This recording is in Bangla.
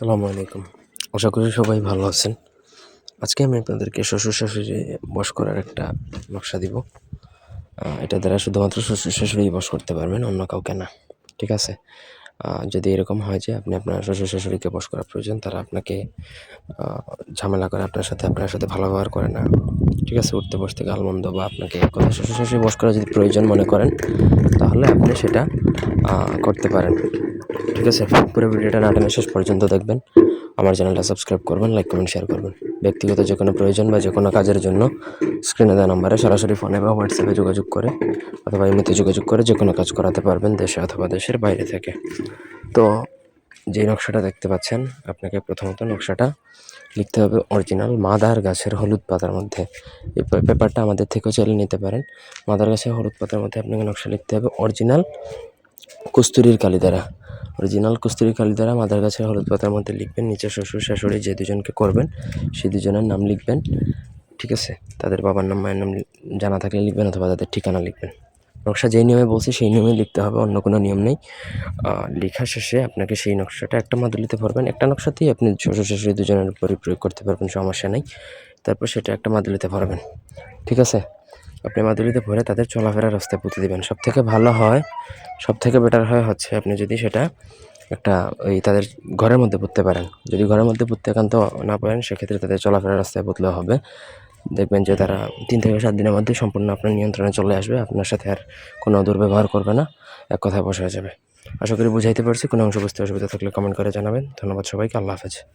আসসালামু আলাইকুম। আশা করি সবাই ভালো আছেন। আজকে আমি আপনাদেরকে শ্বশুর শাশুড়ি বস করার একটা নকশা দিব। এটা দ্বারা শুধুমাত্র শ্বশুর শাশুড়ি বস করতে পারবেন, অন্য কাউকে না। ঠিক আছে? যদি এরকম হয় যে আপনি আপনার শ্বশুর শাশুড়িকে বস করা প্রয়োজন, তারা আপনাকে ঝামেলা করে আপনার সাথে আপনার সাথে ভালো ব্যবহার করে না। ঠিক আছে? উঠতে, বসতে, গালমন্দ বা আপনাকে কথা শ্বশুর শাশুড়ি বস করা যদি প্রয়োজন মনে করেন, তাহলে আপনি সেটা করতে পারেন। ঠিক আছে? পুরো ভিডিওটা না টেনে শেষ পর্যন্ত দেখবেন। আমার চ্যানেলটা সাবস্ক্রাইব করবেন, লাইক, কমেন্ট শেয়ার করবেন। ব্যক্তিগত যে কোনো প্রয়োজন বা যে কোনো কাজের জন্য স্ক্রিনে দেওয়া নম্বরে সরাসরি ফোনে বা হোয়াটসঅ্যাপে যোগাযোগ করে অথবা এমনিতে যোগাযোগ করে যে কোনো কাজ করাতে পারবেন দেশে অথবা দেশের বাইরে থেকে। তো যে নকশাটা দেখতে পাচ্ছেন, আপনাকে প্রথমত নকশাটা লিখতে হবে অরিজিনাল মাদার গাছের হলুদ পাতার মধ্যে। এই পেপারটা আমাদের থেকেও চালিয়ে নিতে পারেন। মাদার গাছের হলুদ পাতার মধ্যে আপনাকে নকশা লিখতে হবে অরিজিনাল কস্তুরীর কালি দ্বারা অরিজিনাল কস্তুরী কালি দ্বারা মাদার গাছের হলুদ পাতার মধ্যে লিখবেন, নিচে শ্বশুর শাশুড়ি যে দুজনকে করবেন সেই দুজনের নাম লিখবেন, ঠিক আছে? তাদের বাবার নাম, মায়ের নাম জানা থাকলে লিখবেন অথবা তাদের ঠিকানা লিখবেন। নকশা যেই নিয়মে বলছি, সেই নিয়মে লিখতে হবে, অন্য কোনো নিয়ম নেই। লেখা শেষে আপনাকে সেই নকশাটা একটা মাদুলিতে ভরবেন। একটা নকশাতেই আপনি শ্বশুর শাশুড়ি দুজনের উপরই প্রয়োগ করতে পারবেন, সমস্যা নেই। তারপর সেটা একটা মাদুলিতে ভরবেন, ঠিক আছে? আপনি মাদুলিতে ভরে তাদের চলাফেরার রাস্তায় পুঁতে দেবেন। সব থেকে ভালো হয় সব থেকে বেটার হয় হচ্ছে আপনি যদি সেটা একটা ওই তাদের ঘরের মধ্যে পুঁততে পারেন। যদি ঘরের মধ্যে পুঁততে একান্ত না পারেন, সেক্ষেত্রে তাদের চলাফেরার রাস্তায় পুতলেও হবে। দেখবেন যে তারা তিন থেকে সাত দিনের মধ্যে সম্পূর্ণ আপনার নিয়ন্ত্রণে চলে আসবে, আপনার সাথে আর কোনো দুর্ব্যবহার করবে না, এক কথায় বসে যাবে। আশা করি বুঝাইতে পারছি। কোনো অংশ বুঝতে অসুবিধা থাকলে কমেন্ট করে জানাবেন। ধন্যবাদ সবাইকে। আল্লাহ হাফেজ।